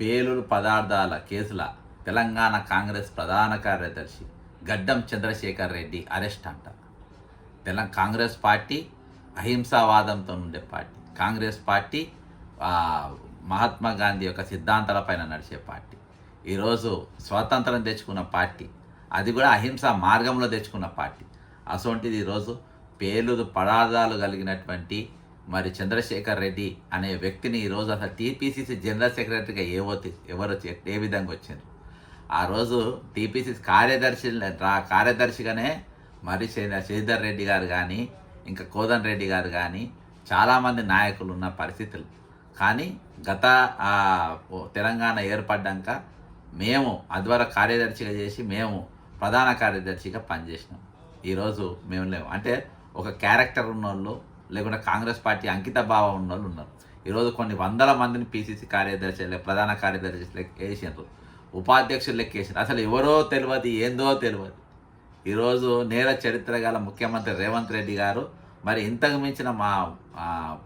పేలుడు పదార్థాల కేసుల తెలంగాణ కాంగ్రెస్ ప్రధాన కార్యదర్శి గడ్డం చంద్రశేఖర్ రెడ్డి అరెస్ట్ అంట. తెల కాంగ్రెస్ పార్టీ అహింసావాదంతో ఉండే పార్టీ. కాంగ్రెస్ పార్టీ మహాత్మా గాంధీ యొక్క సిద్ధాంతాలపైన నడిచే పార్టీ. ఈరోజు స్వాతంత్రం తెచ్చుకున్న పార్టీ. అది కూడా అహింస మార్గంలో తెచ్చుకున్న పార్టీ. అసొంటిది ఈరోజు పేలుడు పదార్థాలు కలిగినటువంటి మరి చంద్రశేఖర్ రెడ్డి అనే వ్యక్తిని ఈరోజు అసలు టీపీసీసీ జనరల్ సెక్రటరీగా ఏవో ఎవరు ఏ విధంగా వచ్చింది ఆ రోజు టీపీసీసీ కార్యదర్శి కార్యదర్శిగానే మరి శ్రీ- శ్రీధర్ రెడ్డి గారు కానీ ఇంకా కోదన్ రెడ్డి గారు కానీ చాలామంది నాయకులు ఉన్న పరిస్థితులు. కానీ గత తెలంగాణ ఏర్పడ్డాక మేము అద్వార కార్యదర్శిగా చేసి మేము ప్రధాన కార్యదర్శిగా పనిచేసినాం. ఈరోజు మేము లేము అంటే ఒక క్యారెక్టర్ ఉన్నోళ్ళు లేకుంటే కాంగ్రెస్ పార్టీ అంకిత భావం ఉన్న వాళ్ళు ఉన్నారు. ఈరోజు కొన్ని వందల మందిని పీసీసీ కార్యదర్శి ప్రధాన కార్యదర్శి లెక్క వేసిండ్రు ఉపాధ్యక్షులు లెక్క అసలు ఎవరో తెలియదు ఏందో తెలియదు ఈరోజు నేర చరిత్ర గల ముఖ్యమంత్రి రేవంత్ రెడ్డి గారు మరి ఇంతకు మించిన మా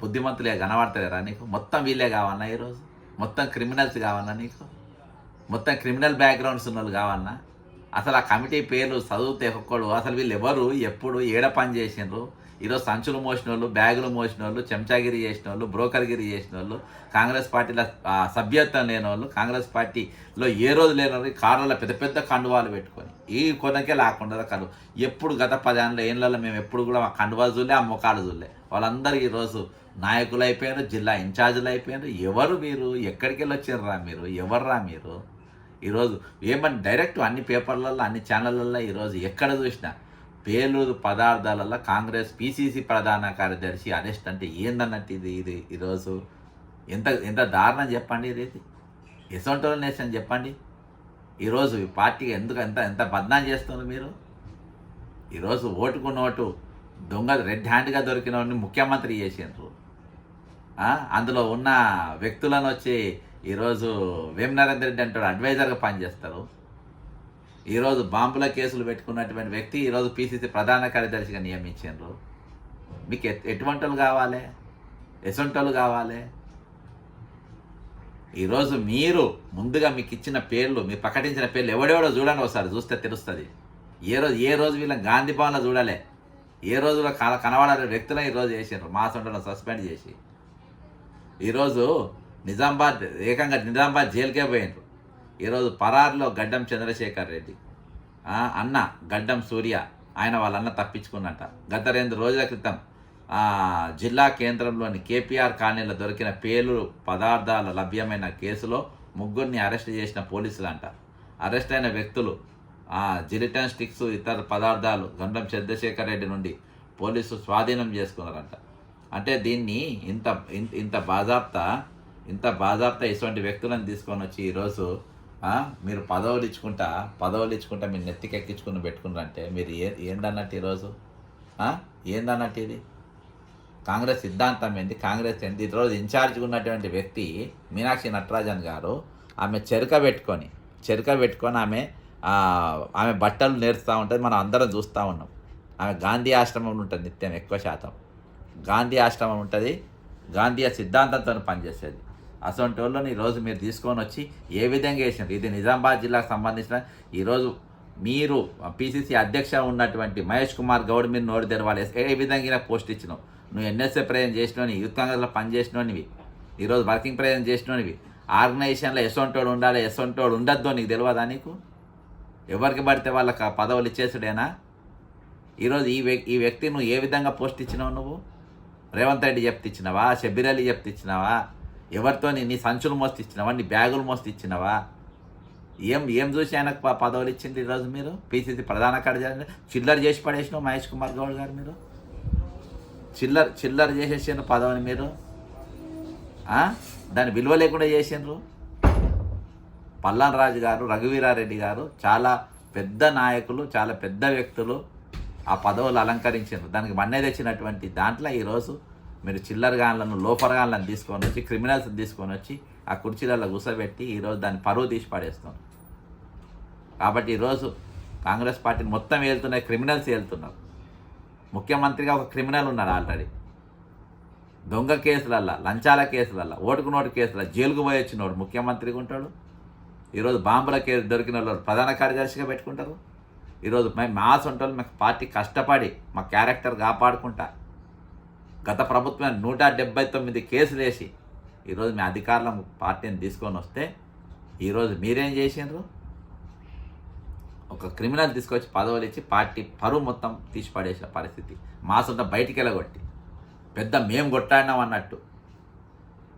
బుద్ధిమంతులే కనబడతలేరా నీకు? మొత్తం వీళ్ళే కావన్నా ఈరోజు? మొత్తం క్రిమినల్స్ కావన్నా నీకు? మొత్తం క్రిమినల్ బ్యాక్గ్రౌండ్స్ ఉన్న వాళ్ళు కావన్నా? అసలు ఆ కమిటీ పేర్లు చదివితే ఒక్కడు అసలు వీళ్ళు ఎవరు ఎప్పుడు ఏడ పని చేసిండ్రు ఈరోజు సంచులు మోసిన వాళ్ళు బ్యాగులు మోసిన వాళ్ళు చెంచాగిరి చేసిన వాళ్ళు బ్రోకర్గిరి చేసిన వాళ్ళు కాంగ్రెస్ పార్టీలో సభ్యత్వం లేని వాళ్ళు కాంగ్రెస్ పార్టీలో ఏ రోజు లేని వాళ్ళు కార్లలో పెద్ద పెద్ద కండువాలు పెట్టుకొని ఈ కొనకే లేకుండా కలు ఎప్పుడు గత పదేళ్ళ ఏళ్ళలో మేము ఎప్పుడు కూడా మా కండువాలు చూడలే ఆ ముఖాలు చూడలే. వాళ్ళందరూ ఈరోజు నాయకులు అయిపోయారు జిల్లా ఇన్ఛార్జీలు అయిపోయారు ఎవరు మీరు? ఎక్కడికి వెళ్ళి వచ్చారురా మీరు? ఎవర్రా మీరు? ఈరోజు ఏమని డైరెక్ట్ అన్ని పేపర్లలో అన్ని ఛానళ్ళల్లో ఈరోజు ఎక్కడ చూసినా పేలూరు పదార్థాలలో కాంగ్రెస్ పీసీసీ ప్రధాన కార్యదర్శి అరెస్ట్ అంటే ఏందన్నట్టు ఇది? ఇది ఈరోజు ఎంత ఎంత దారుణం చెప్పండి ఇది? ఎసొంటో నేషన్ చెప్పండి. ఈరోజు ఈ పార్టీకి ఎందుకు ఎంత ఎంత బద్నాం చేస్తున్నారు మీరు? ఈరోజు ఓటుకు నోటు దొంగ రెడ్ హ్యాండ్గా దొరికిన వాడిని ముఖ్యమంత్రి చేసిండ్రు. అందులో ఉన్న వ్యక్తులను వచ్చి ఈరోజు వేం రెడ్డి అంటాడు అడ్వైజర్గా పనిచేస్తారు. ఈరోజు బాంబుల కేసులు పెట్టుకున్నటువంటి వ్యక్తి ఈరోజు పీసీసీ ప్రధాన కార్యదర్శిగా నియమించారు మీకు ఎట్- ఎటువంటి వాళ్ళు కావాలి? ఎసొంటి వాళ్ళు కావాలి ఈరోజు మీరు ముందుగా మీకు ఇచ్చిన పేర్లు మీరు ప్రకటించిన పేర్లు ఎవడెవడో చూడండి ఒకసారి చూస్తే తెలుస్తుంది. ఏ రోజు ఏ రోజు వీళ్ళని గాంధీ భవన్లో చూడాలి. ఏ రోజులో కన కనబడాలి వ్యక్తులను ఈరోజు చేసారు మా సొంటలో సస్పెండ్ చేసి. ఈరోజు నిజామాబాద్ ఏకంగా నిజామాబాద్ జైలుకే పోయినారు ఈరోజు పరారులో గడ్డం చంద్రశేఖర్ రెడ్డి. అన్న గడ్డం సూర్య ఆయన వాళ్ళ అన్న తప్పించుకున్నట గత రెండు రోజుల క్రితం జిల్లా కేంద్రంలోని కేపీఆర్ కాలనీలో దొరికిన పేలు పదార్థాలు లభ్యమైన కేసులో ముగ్గురిని అరెస్ట్ చేసిన పోలీసులు అంట అరెస్ట్ అయిన వ్యక్తులు జిలిటన్ స్టిక్స్ ఇతర పదార్థాలు గండం చంద్రశేఖర్ రెడ్డి నుండి పోలీసు స్వాధీనం చేసుకున్నారంట. అంటే దీన్ని ఇంత ఇంత- ఇంత బాజాప్తా ఇంత బాజాప్తా ఇటువంటి వ్యక్తులను తీసుకొని వచ్చి ఈరోజు మీరు పదవులు ఇచ్చుకుంటా పదవులు ఇచ్చుకుంటా మీరు నెత్తికి ఎక్కించుకుని పెట్టుకున్నారంటే మీరు ఏ ఏందన్నట్టు ఈరోజు? ఏందన్నట్టు ఇది? కాంగ్రెస్ సిద్ధాంతం ఏంది? కాంగ్రెస్ ఏంటి ఈరోజు ఇన్ఛార్జ్గా ఉన్నటువంటి వ్యక్తి మీనాక్షి నటరాజన్ గారు ఆమె చెరుక పెట్టుకొని చెరుక పెట్టుకొని ఆమె ఆమె బట్టలు నేర్చుతూ ఉంటుంది. మనం అందరం చూస్తూ ఉన్నాం. ఆమె గాంధీ ఆశ్రమం ఉంటుంది నిత్యం ఎక్కువ శాతం. గాంధీ ఆశ్రమం ఉంటుంది. గాంధీ సిద్ధాంతంతో పనిచేసేది. అసొంటి వాళ్ళని ఈరోజు మీరు తీసుకొని వచ్చి ఏ విధంగా వేసినారు? ఇది నిజామాబాద్ జిల్లాకు సంబంధించిన ఈరోజు మీరు పిసిసి అధ్యక్ష ఉన్నటువంటి మహేష్ కుమార్ గౌడ్ మీరు నోరు తెరవాలి. ఏ విధంగా పోస్ట్ ఇచ్చినావు? నువ్వు ఎన్ఎస్ఏ ప్రయాణం చేసినవి యూత్ కాంగ్రెస్లో పనిచేసినవి ఈరోజు వర్కింగ్ ప్రయాణం చేసినవి ఆర్గనైజేషన్లో ఎసొంటోడు ఉండాలి ఎసొంటోడు ఉండద్దు నీకు తెలియదా నీకు? ఎవరికి పడితే వాళ్ళకి పదవులు ఇచ్చేసుడేనా? ఈరోజు ఈ వ్యక్తి ఈ వ్యక్తి నువ్వు ఏ విధంగా పోస్ట్ ఇచ్చినావు నువ్వు? రేవంత్ రెడ్డి చెప్తిచ్చినావా షబ్బీర్ అలీ చెప్తిచ్చినావా ఎవరితో నీ సంచులు మోస్తే ఇచ్చినావా నీ బ్యాగులు మోస్తే ఇచ్చినావా ఏం ఏం చూసి ఆయనకు పదవులు ఇచ్చింది ఈరోజు మీరు? పీసీసీ ప్రధాన కార్యదర్శి చిల్లర చేసి పడేసిన మహేష్ కుమార్ గౌడ్ గారు మీరు? చిల్లర చిల్లర చేసేసారు పదవిని మీరు? దాని విలువ లేకుండా చేసిండ్రు? పల్లాన్ రాజు గారు రఘువీరారెడ్డి గారు చాలా పెద్ద నాయకులు చాలా పెద్ద వ్యక్తులు ఆ పదవులు అలంకరించారు దానికి మన్నే తెచ్చినటువంటి దాంట్లో ఈరోజు మీరు చిల్లర గాన్లను లోఫర్ గాన్లను తీసుకొని వచ్చి క్రిమినల్స్ తీసుకొని వచ్చి ఆ కుర్చీలలో కూసబెట్టి ఈరోజు దాన్ని పరువు తీసి పడేస్తున్నారు. కాబట్టి ఈరోజు కాంగ్రెస్ పార్టీని మొత్తం వెళ్తున్నాయి క్రిమినల్స్ వెళ్తున్నారు ముఖ్యమంత్రిగా ఒక క్రిమినల్ ఉన్నాడు ఆల్రెడీ. దొంగ కేసులల్లా లంచాల కేసులల్లా ఓటుకు నోటు కేసుల జైలుకు పోయి వచ్చినోడు ముఖ్యమంత్రిగా ఉంటాడు. ఈరోజు బాంబుల కేసు దొరికిన వాళ్ళు ప్రధాన కార్యదర్శిగా పెట్టుకుంటారు. ఈరోజు మేము మా సొంటోళ్ళు మాకు పార్టీ కష్టపడి మా క్యారెక్టర్ కాపాడుకుంటా గత ప్రభుత్వం నూట డెబ్బై తొమ్మిది కేసులు వేసి ఈరోజు మీ అధికారుల పార్టీని తీసుకొని వస్తే ఈరోజు మీరేం చేసిండ్రు? ఒక క్రిమినల్ తీసుకొచ్చి పదవులు ఇచ్చి పార్టీ పరువు మొత్తం తీసి పడేసిన పరిస్థితి. మా సొంత బయటికి వెళ్ళగొట్టి. పెద్ద మేము కొట్టాడినాం అన్నట్టు.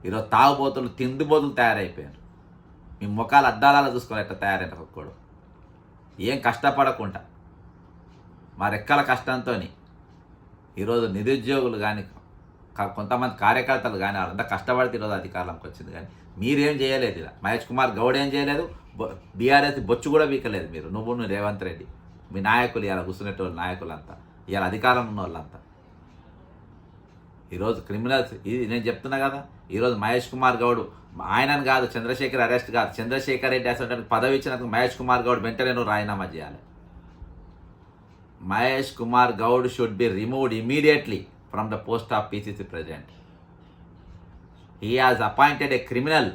ఈరోజు తాగుబోతులు తిండిబోతులు తయారైపోయారు మీ ముఖాలు అద్దాలలో చూసుకొని ఎట్లా తయారైన ఒక్కడు. ఏం కష్టపడకుండా. మా రెక్కల కష్టంతో ఈరోజు నిరుద్యోగులు కానీ కొంతమంది కార్యకర్తలు కానీ వాళ్ళంతా కష్టపడితే ఈరోజు అధికారంలోకి వచ్చింది కానీ మీరేం చేయలేదు ఇలా. మహేష్ కుమార్ గౌడ్ ఏం చేయలేదు బీఆర్ఎస్ బొచ్చు కూడా వీకలేదు మీరు. నువ్వు నువ్వు రేవంత్ రెడ్డి మీ నాయకులు ఇలా కూర్చునేటోళ్ళు నాయకులంతా ఇలా అధికారం ఉన్న వాళ్ళంతా ఈరోజు క్రిమినల్స్ ఇది నేను చెప్తున్నా కదా ఈరోజు మహేష్ కుమార్ గౌడ్ ఆయనను కాదు చంద్రశేఖర్ అరెస్ట్ కాదు చంద్రశేఖర్ రెడ్డి అసలు పదవి ఇచ్చినందుకు మహేష్ కుమార్ గౌడ్ వెంటనే నువ్వు రాజీనామా చేయాలి. Mahesh Kumar Gaud should be removed immediately from the post of PCC president. He has appointed a criminal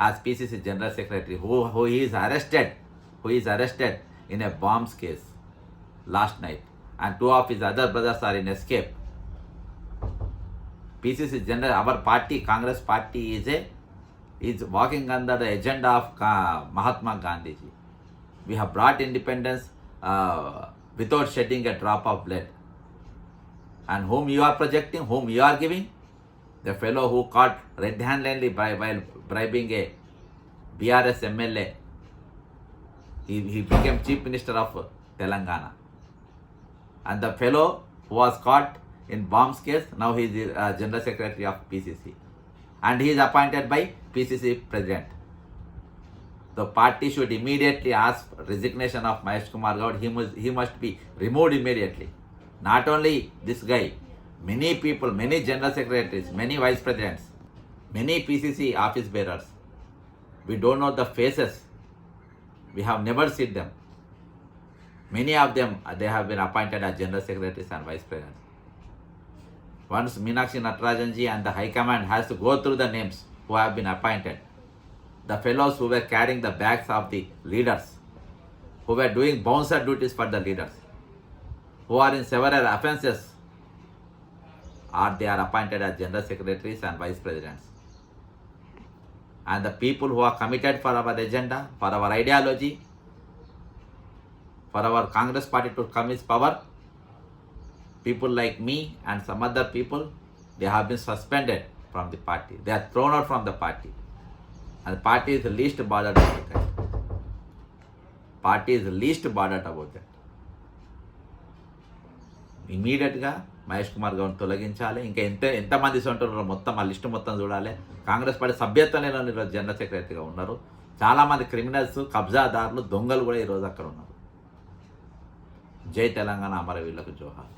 as PCC general secretary who, who is arrested, who is arrested in a bombs case last night and two of his other brothers are in escape. PCC general, our party, Congress party is a is walking under the agenda of Mahatma Gandhi. We have brought independence uh, without shedding a drop of blood. And whom you are projecting, whom you are giving, the fellow who caught red-handedly by, while bribing a BRS MLA, he, he became chief minister of Telangana. And the fellow who was caught in bombs case, now he is uh, general secretary of PCC. And he is appointed by PCC president. The party should immediately ask resignation of Mahesh Kumar Gaud. He must, he must be removed immediately. Not only this guy, many people, many general secretaries, many vice presidents, many PCC office bearers. We don't know the faces. We have never seen them. Many of them, they have been appointed as general secretaries and vice presidents. Once Meenakshi Natarajanji and the High Command has to go through the names who have been appointed. The fellows who were carrying the bags of the leaders, who were doing bouncer duties for the leaders, who are in several offences, or they are appointed as general secretaries and vice presidents. And the people who are committed for our agenda, for our ideology, for our Congress party to come its power, people like me and some other people, they have been suspended from the party. They are thrown out from the party. అది party is the least least bothered about that. Party is the least ఇమీడియట్గా మహేష్ కుమార్ గౌడ్ని తొలగించాలి. ఇంకా ఎంత ఎంతమంది ఉంటున్నారో మొత్తం ఆ list మొత్తం చూడాలి. కాంగ్రెస్ పార్టీ సభ్యత్వం లేని ఈరోజు జనరల్ సెక్రటరీగా ఉన్నారు. చాలామంది క్రిమినల్స్ కబ్జాదారులు దొంగలు కూడా ఈరోజు అక్కడ ఉన్నారు. జై తెలంగాణ అమరవీరులకు జోహార్.